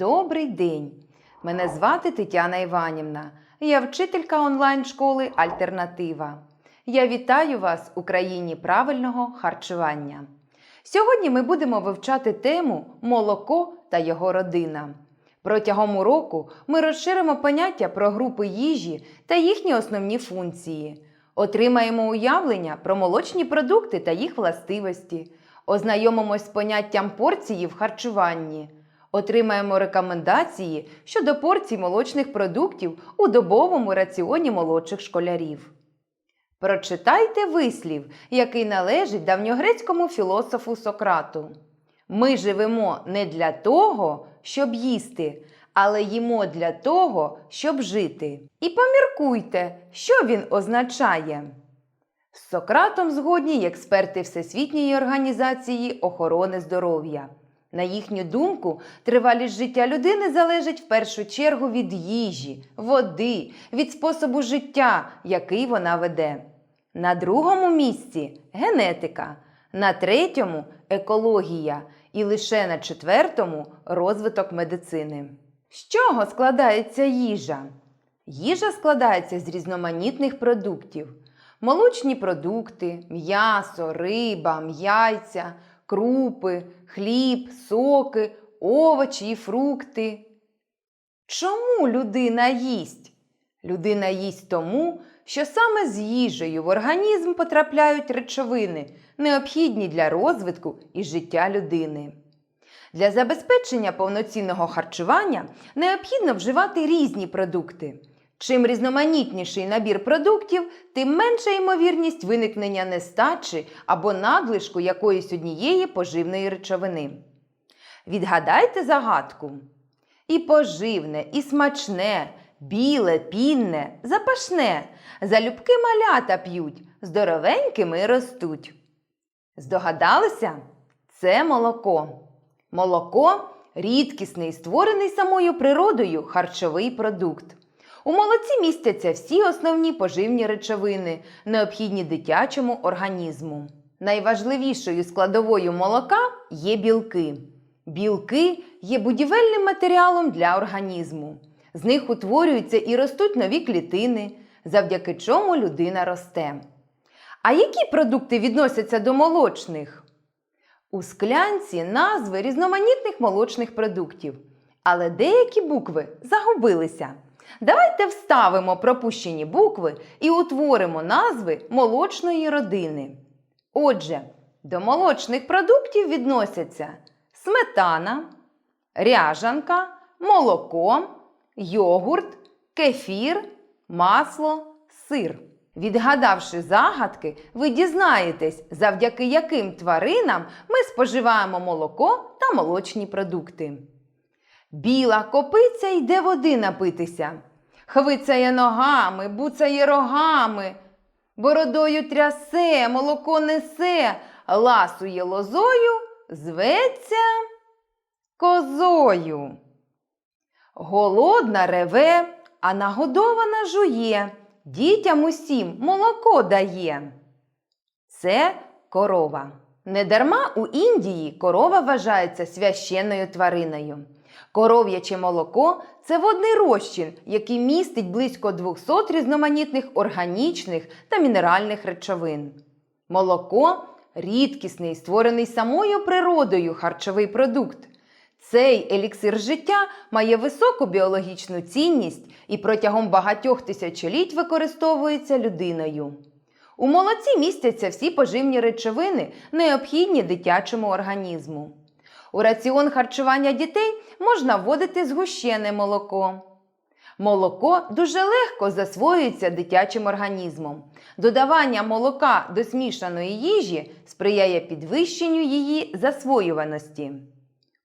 Добрий день! Мене звати Тетяна Іванівна. Я вчителька онлайн-школи Альтернатива. Я вітаю вас у країні правильного харчування. Сьогодні ми будемо вивчати тему молоко та його родина. Протягом уроку ми розширимо поняття про групи їжі та їхні основні функції. Отримаємо уявлення про молочні продукти та їх властивості. Ознайомимось з поняттям порції в харчуванні. Отримаємо рекомендації щодо порцій молочних продуктів у добовому раціоні молодших школярів. Прочитайте вислів, який належить давньогрецькому філософу Сократу. Ми живемо не для того, щоб їсти, але їмо для того, щоб жити. І поміркуйте, що він означає. З Сократом згодні й експерти Всесвітньої організації охорони здоров'я. На їхню думку, тривалість життя людини залежить в першу чергу від їжі, води, від способу життя, який вона веде. На другому місці генетика, на третьому екологія і лише на четвертому розвиток медицини. З чого складається їжа? Їжа складається з різноманітних продуктів: молочні продукти, м'ясо, риба, яйця, крупи, хліб, соки, овочі і фрукти. Чому людина їсть? Людина їсть тому, що саме з їжею в організм потрапляють речовини, необхідні для розвитку і життя людини. Для забезпечення повноцінного харчування необхідно вживати різні продукти. Чим різноманітніший набір продуктів, тим менша ймовірність виникнення нестачі або надлишку якоїсь однієї поживної речовини. Відгадайте загадку. І поживне, і смачне, біле, пінне, запашне, залюбки малята п'ють, здоровенькими ростуть. Здогадалися? Це молоко. Молоко рідкісний, створений самою природою харчовий продукт. У молоці містяться всі основні поживні речовини, необхідні дитячому організму. Найважливішою складовою молока є білки. Білки є будівельним матеріалом для організму. З них утворюються і ростуть нові клітини, завдяки чому людина росте. А які продукти відносяться до молочних? У склянці назви різноманітних молочних продуктів, але деякі букви загубилися. Давайте вставимо пропущені букви і утворимо назви молочної родини. Отже, до молочних продуктів відносяться сметана, ряжанка, молоко, йогурт, кефір, масло, сир. Відгадавши загадки, ви дізнаєтесь, завдяки яким тваринам ми споживаємо молоко та молочні продукти. Біла копиця йде води напитися, хвицяє ногами, буцає рогами, бородою трясе, молоко несе, ласує лозою, зветься козою. Голодна реве, а нагодована жує, дітям усім молоко дає. Це корова. Недарма у Індії корова вважається священною твариною. Коров'яче молоко це водний розчин, який містить близько 200 різноманітних органічних та мінеральних речовин. Молоко рідкісний, створений самою природою харчовий продукт. Цей еліксир життя має високу біологічну цінність і протягом багатьох тисячоліть використовується людиною. У молоці містяться всі поживні речовини, необхідні дитячому організму. У раціон харчування дітей можна вводити згущене молоко. Молоко дуже легко засвоюється дитячим організмом. Додавання молока до змішаної їжі сприяє підвищенню її засвоюваності.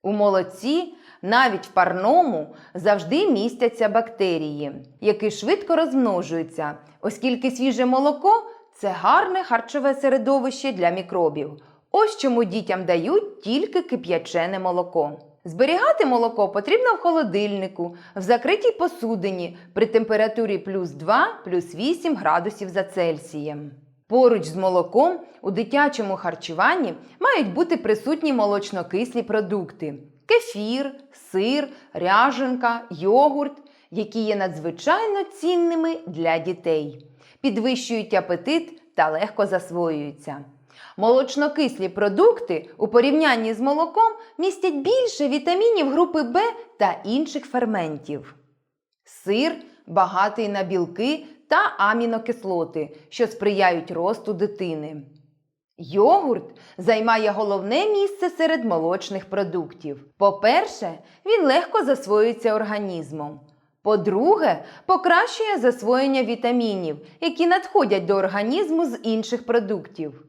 У молоці, навіть в парному, завжди містяться бактерії, які швидко розмножуються, оскільки свіже молоко це гарне харчове середовище для мікробів. Ось чому дітям дають тільки кип'ячене молоко. Зберігати молоко потрібно в холодильнику, в закритій посудині при температурі плюс 2 плюс 8 градусів за Цельсієм. Поруч з молоком у дитячому харчуванні мають бути присутні молочнокислі продукти: кефір, сир, ряженка, йогурт, які є надзвичайно цінними для дітей, підвищують апетит та легко засвоюються. Молочнокислі продукти у порівнянні з молоком містять більше вітамінів групи В та інших ферментів. Сир багатий на білки та амінокислоти, що сприяють росту дитини. Йогурт займає головне місце серед молочних продуктів. По-перше, він легко засвоюється організмом. По-друге, покращує засвоєння вітамінів, які надходять до організму з інших продуктів.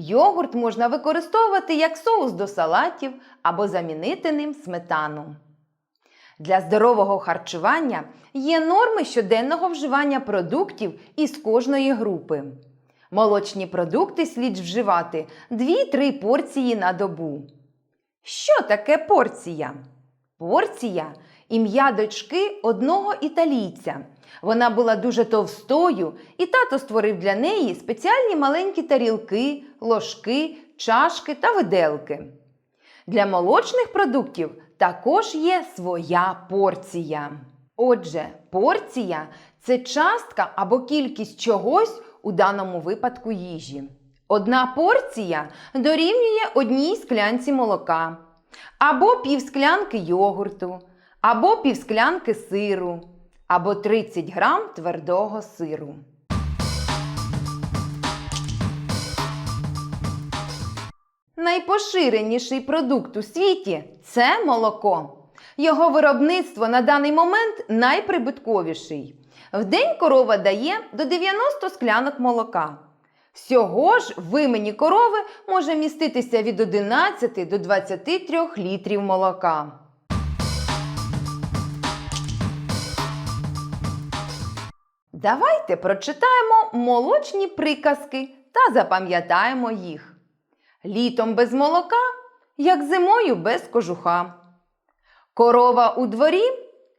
Йогурт можна використовувати як соус до салатів або замінити ним сметану. Для здорового харчування є норми щоденного вживання продуктів із кожної групи. Молочні продукти слід вживати 2-3 порції на добу. Що таке порція? Порція ім'я дочки одного італійця. Вона була дуже товстою, і тато створив для неї спеціальні маленькі тарілки, ложки, чашки та виделки. Для молочних продуктів також є своя порція. Отже, порція це частка або кількість чогось у даному випадку їжі. Одна порція дорівнює одній склянці молока, або півсклянки йогурту, або півсклянки сиру, або 30 грам твердого сиру. Найпоширеніший продукт у світі це молоко. Його виробництво на даний момент найприбутковіший. В день корова дає до 90 склянок молока. Всього ж в вимені корови може міститися від 11 до 23 літрів молока. Давайте прочитаємо молочні приказки та запам'ятаємо їх. Літом без молока, як зимою без кожуха. Корова у дворі,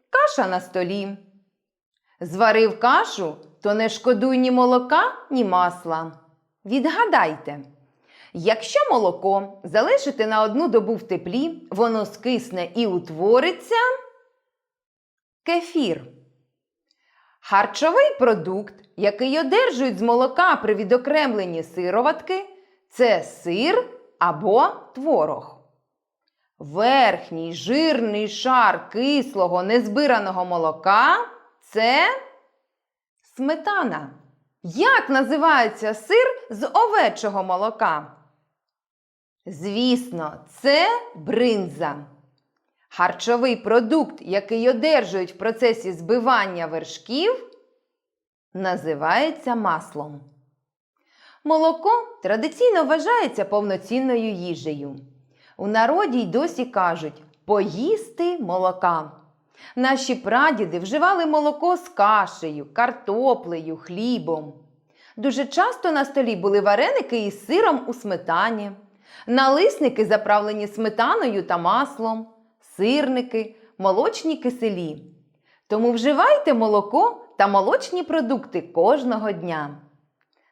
каша на столі. Зварив кашу, то не шкодуй ні молока, ні масла. Відгадайте, якщо молоко залишити на одну добу в теплі, воно скисне і утвориться кефір. Харчовий продукт, який одержують з молока при відокремленні сироватки, це сир або творог. Верхній жирний шар кислого незбираного молока це сметана. Як називається сир з овечого молока? Звісно, це бринза. Харчовий продукт, який одержують в процесі збивання вершків, називається маслом. Молоко традиційно вважається повноцінною їжею. У народі й досі кажуть поїсти молока. Наші прадіди вживали молоко з кашею, картоплею, хлібом. Дуже часто на столі були вареники із сиром у сметані, налисники, заправлені сметаною та маслом, сирники, молочні киселі. Тому вживайте молоко та молочні продукти кожного дня.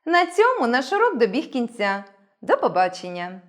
На цьому наш урок добіг кінця. До побачення!